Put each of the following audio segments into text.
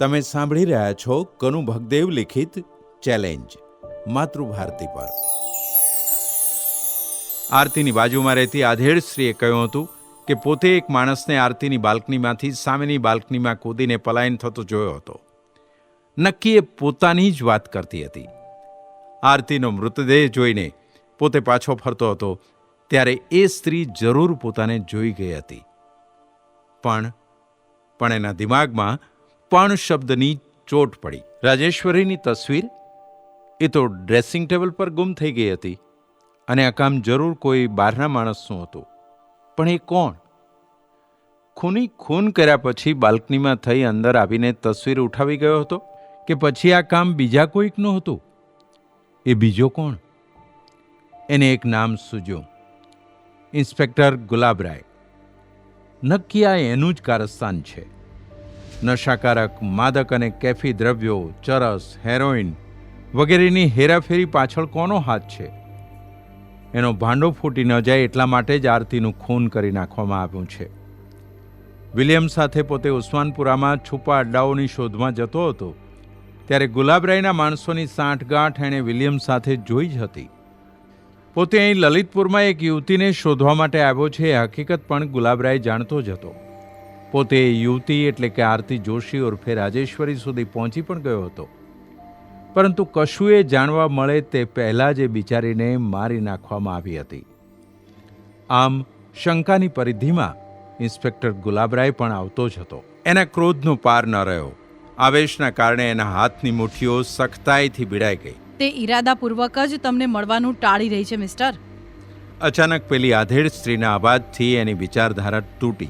તમે સાંભળી રહ્યા છો કનુ ભગદેવ લિખિત ચેલેન્જ, માતૃભારતી પર. આરતીની બાજુમાં રહેતી આધેડ સ્ત્રીએ કહ્યું હતું કે પોતે એક માણસને આરતીની બાલ્કનીમાંથી સામેની બાલ્કનીમાં કૂદીને પલાયન થતો જોયો હતો. નક્કી એ પોતાની જ વાત કરતી હતી. આરતીનો મૃતદેહ જોઈને પોતે પાછો ફરતો હતો, ત્યારે એ સ્ત્રી જરૂર પોતાને જોઈ ગઈ હતી. પણ પણ એના દિમાગમાં પણ શબ્દની ચોટ પડી. રાજેશ્વરીની તસવીર? એ તો ડ્રેસિંગ ટેબલ પર ગુમ થઈ ગઈ હતી. અને આ કામ જરૂર કોઈ બહારના માણસનું હતું. પણ એ કોણ? ખૂની ખૂન કર્યા પછી બાલ્કનીમાં થઈ અંદર આવીને તસવીર ઉઠાવી ગયો હતો? કે પછી આ કામ બીજા કોઈકનું હતું? એ બીજો કોણ? એને એક નામ સૂજ્યું ઇન્સ્પેક્ટર ગુલાબરાય. નક્કી આ એનું જ કારસ્તાન છે. નશાકારક માદક અને કેફી દ્રવ્યો, ચરસ, હેરોઇન વગેરેની હેરાફેરી પાછળ કોનો હાથ છે? એનો ભાંડો ફૂટી ન જાય એટલા માટે જ આરતીનું ખૂન કરી નાખવામાં આવ્યું છે. વિલિયમ સાથે પોતે ઉસ્માનપુરામાં છુપા અડ્ડાઓની શોધમાં જતો હતો, ત્યારે ગુલાબરાયના માણસોની સાંઠગાંઠ એણે વિલિયમ સાથે જોઈ જ હતી. પોતે અહીં લલિતપુરમાં એક યુવતીને શોધવા માટે આવ્યો છે, એ હકીકત પણ ગુલાબરાય જાણતો જ હતો. પોતે યુવતી એટલે કે આરતી જોશી ઉર્ફે રાજેશ્વરી સુધી પહોંચી પણ ગયો હતો. પરંતુ કશું એ જાણવા મળે તે પહેલાં જ એ બિચારીને મારી નાખવામાં આવી હતી. આમ શંકાની પરિધિમાં ઇન્સ્પેક્ટર ગુલાબરાય પણ આવતો જ હતો. એના ક્રોધનો પાર ન રહ્યો. આવેશના કારણે એના હાથની મુઠ્ઠીઓ સખતાઈથી ભીડાઈ ગઈ. તે ઈરાદાપૂર્વક જ તમને મળવાનું ટાળી રહી છે મિસ્ટર. અચાનક પેલી આધેડ સ્ત્રીના અવાજથી એની વિચારધારા તૂટી.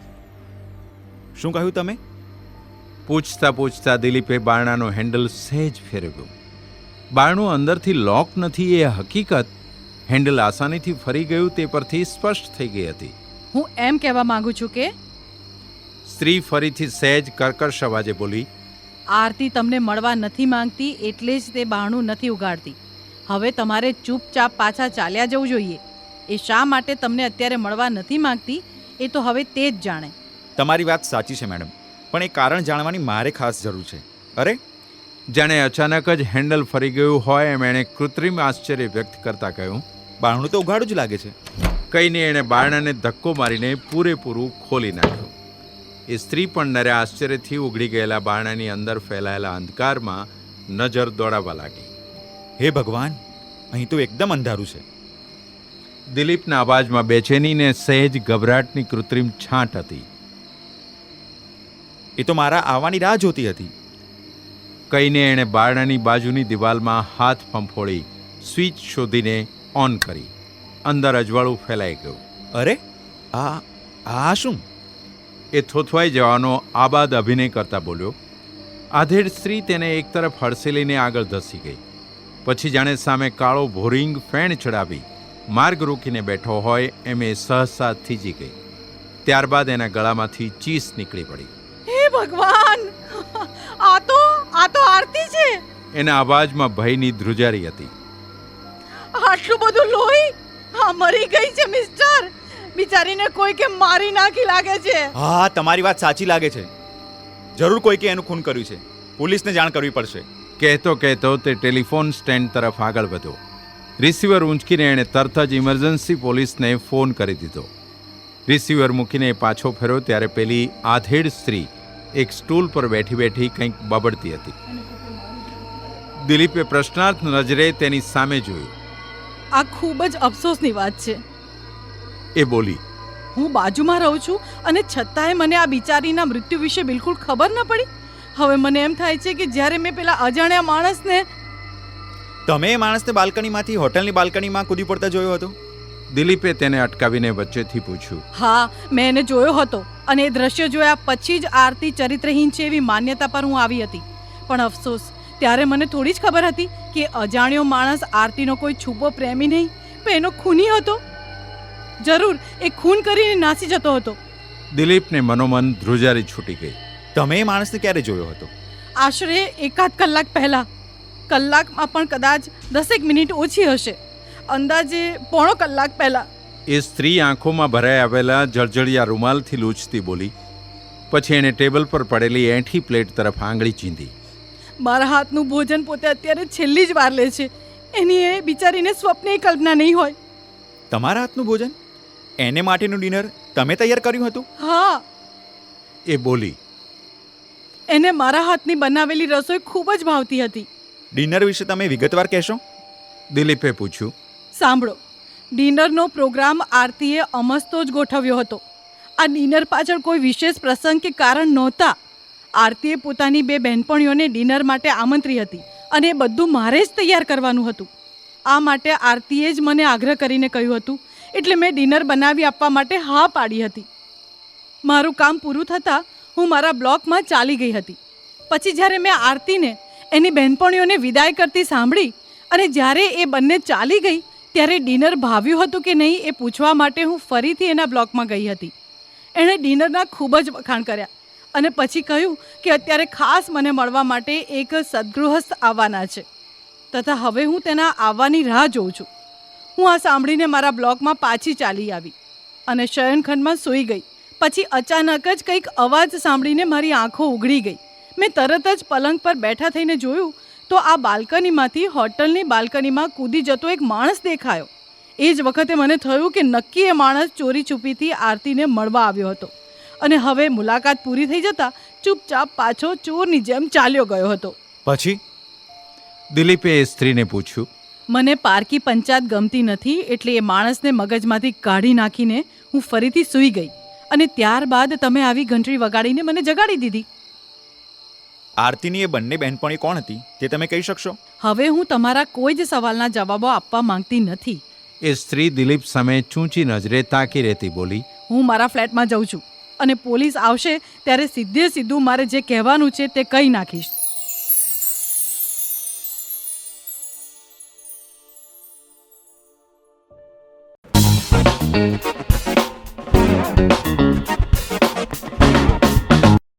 શું કહ્યું તમે? પૂછતા પૂછતા દિલીપે બારણાનો હેન્ડલ સહેજ ફેરવ્યો. બારણું અંદરથી લોક નથી એ હકીકત. હેન્ડલ આસાનીથી ફરી ગયું તે પરથી સ્પષ્ટ થઈ ગઈ હતી. હું એમ કહેવા માંગુ છું કે સ્ત્રી ફરીથી સહેજ કર્કશ અવાજે બોલી આરતી તમને મળવા નથી માંગતી એટલે જ તે બારણું નથી ઉગાડતી. હવે તમારે ચૂપચાપ પાછા ચાલ્યા જવું જોઈએ. એ શા માટે તમને અત્યારે મળવા નથી માંગતી? એ તો હવે તે જ જાણે. તમારી વાત સાચી છે મેડમ. પણ એ કારણ જાણવાની મારે ખાસ જરૂર છે. અરે? જાણે અચાનક જ હેન્ડલ ફરી ગયું હોય એમ એણે કૃત્રિમ આશ્ચર્ય વ્યક્ત કરતા કહ્યું બારણું તો ઉઘાડું જ લાગે છે. કહીને એણે બારણાને ધક્કો મારીને પૂરેપૂરું ખોલી નાખ્યું. એ સ્ત્રી પણ નરે આશ્ચર્યથી ઉઘડી ગયેલા બારણાની અંદર ફેલાયેલા અંધકારમાં નજર દોડાવવા લાગી. હે ભગવાન અહીં તો એકદમ અંધારું છે. દિલીપના અવાજમાં બેચેનીને સહેજ ગભરાટની કૃત્રિમ છાંટ હતી. એ તો મારા આવવાની રાહ જોતી હતી. કહીને એણે બારણાની બાજુની દિવાલમાં હાથ ફંફોળી સ્વિચ શોધીને ઓન કરી. અંદર અજવાળું ફેલાઈ ગયું. અરે, આ આ શું? એ થોથવાઈ જવાનો આબાદ અભિનય કરતા બોલ્યો. આધેડ સ્ત્રી તેને એક તરફ હડસેલીને આગળ ધસી ગઈ. પછી જાણે સામે કાળો ભોરિંગ ફેણ ચડાવી માર્ગ રોકીને બેઠો હોય એમ એ સહસા થીજી ગઈ. ત્યારબાદ એના ગળામાંથી ચીસ નીકળી પડી. ભગવાન! આ તો આ તો આરતી છે! એના અવાજમાં ભયની ધ્રુજારી હતી. આટલું બધું લોહી? આ મરી ગઈ છે મિસ્ટર! બિચારીને કોઈ કે મારી નાખી લાગે છે. હા તમારી વાત સાચી લાગે છે. જરૂર કોઈ કે એનું ખૂન કર્યું છે. પોલીસને જાણ કરવી પડશે. કહેતો કહેતો તે ટેલિફોન સ્ટેન્ડ તરફ આગળ વધ્યો. રિસીવર ઊંચકીને એણે તરત જ ઇમરજન્સી પોલીસને ફોન કરી દીધો. રિસીવર મૂકીને એ પાછો ફર્યો ત્યારે પેલી આધેડ સ્ત્રી એક સ્ટૂલ પર બેઠી બેઠી કંઈક બબડતી હતી. દિલીપે પ્રશ્નાર્થ નજરે તેની સામે જોયું. આ ખૂબ જ અફસોસની વાત છે. એ બોલી. હું બાજુમાં રહું છું અને છતાંય મને આ બિચારીના મૃત્યુ વિશે બિલકુલ ખબર ન પડી. હવે મને એમ થાય છે કે જ્યારે મેં પેલા અજાણ્યા માણસને તમે એ માણસને બાલ્કનીમાંથી હોટલની બાલ્કનીમાં કૂદી પડતા જોયો હતો? દિલીપે તેને અટકાવીને વચ્ચેથી પૂછ્યું. હા મેં એને જોયો હતો અને એ દ્રશ્ય જોયા પછી જ આરતી ચરિત્રહીન છે એવી માન્યતા પર હું આવી હતી. પણ અફસોસ ત્યારે મને થોડી જ ખબર હતી કે અજાણ્યો માણસ આરતીનો કોઈ છુપો પ્રેમી નહીં પણ એનો ખૂની હતો. જરૂર એ ખૂન કરીને નાસી જતો હતો. દિલીપને મનોમન ધ્રુજારી છૂટી ગઈ. તમે એ માણસને ક્યારે જોયો હતો? આશરે એકાદ કલાક પહેલા. કલાકમાં પણ કદાચ દસેક મિનિટ ઓછી હશે. અંદાજે પોણો કલાક પહેલા. એ સ્ત્રી આંખોમાં ભરાઈ આવેલા જળજળિયા રૂમાલથી લૂછતી બોલી પછી એણે ટેબલ પર પડેલી એંઠી પ્લેટ તરફ આંગળી ચીંધી. મારા હાથનું ભોજન પોતે અત્યારે છેલ્લી જ વાર લે છે. એની એ બિચારીને સ્વપ્ને કલ્પના નહીં હોય. તમારા હાથનું ભોજન? એને માટેનું ડિનર તમે તૈયાર કર્યું હતું? હા. એ બોલી. એને મારા હાથની બનાવેલી રસોઈ ખૂબ જ ભાવતી હતી. ડિનર વિશે તમે વિગતવાર કહેશો? દિલીપે પૂછ્યું. સાંભળો. ડિનરનો પ્રોગ્રામ આરતીએ અમસ્તો જ ગોઠવ્યો હતો. આ ડિનર પાછળ કોઈ વિશેષ પ્રસંગ કે કારણ નહોતા. આરતીએ પોતાની બે બહેનપણીઓને ડિનર માટે આમંત્રી હતી અને એ બધું મારે જ તૈયાર કરવાનું હતું. આ માટે આરતીએ જ મને આગ્રહ કરીને કહ્યું હતું, એટલે મેં ડિનર બનાવી આપવા માટે હા પાડી હતી. મારું કામ પૂરું થતાં હું મારા બ્લોકમાં ચાલી ગઈ હતી. પછી જ્યારે મેં આરતીને એની બહેનપણીઓને વિદાય કરતી સાંભળી અને જ્યારે એ બંને ચાલી ગઈ ત્યારે ડિનર ભાવ્યું હતું કે નહીં એ પૂછવા માટે હું ફરીથી એના બ્લોકમાં ગઈ હતી. એણે ડિનરના ખૂબ જ વખાણ કર્યા અને પછી કહ્યું કે અત્યારે ખાસ મને મળવા માટે એક સદગૃહસ્થ આવવાના છે. તથા હવે હું તેના આવવાની રાહ જોઉં છું. હું આ સાંભળીને મારા બ્લોકમાં પાછી ચાલી આવી અને શયનખંડમાં સૂઈ ગઈ. પછી અચાનક જ કંઈક અવાજ સાંભળીને મારી આંખો ઉઘડી ગઈ. મેં તરત જ પલંગ પર બેઠા થઈને જોયું તો આ બાલ્કનીમાંથી હોટલની બાલ્કનીમાં કૂદી જતો એક માણસ દેખાયો. એ જ વખતે મને થયું કે નક્કી એ માણસ ચોરી છુપીથી આરતીને મળવા આવ્યો હતો. અને હવે મુલાકાત પૂરી થઈ જતાં ચૂપચાપ પાછો ચોરની જેમ ચાલ્યો ગયો હતો. પછી? દિલીપે એ સ્ત્રીને પૂછ્યું. મને પારકી પંચાયત ગમતી નથી એટલે એ માણસને મગજમાંથી કાઢી નાખીને હું ફરીથી સૂઈ ગઈ. અને ત્યારબાદ તમે આવી ઘંટડી વગાડીને મને જગાડી દીધી. આરતીની એ બંને બહેનપણી કોણ હતી તે તમે કહી શકશો? હવે હું તમારા કોઈ જ સવાલના જવાબો આપવા માંગતી નથી. એ સ્ત્રી દિલીપ સામે ચૂંચી નજરે તાકી રહેતી બોલી હું મારા ફ્લેટમાં જઉં છું અને પોલીસ આવશે ત્યારે સીધે સીધું મારે જે કહેવાનું છે તે કહી નાખીશ.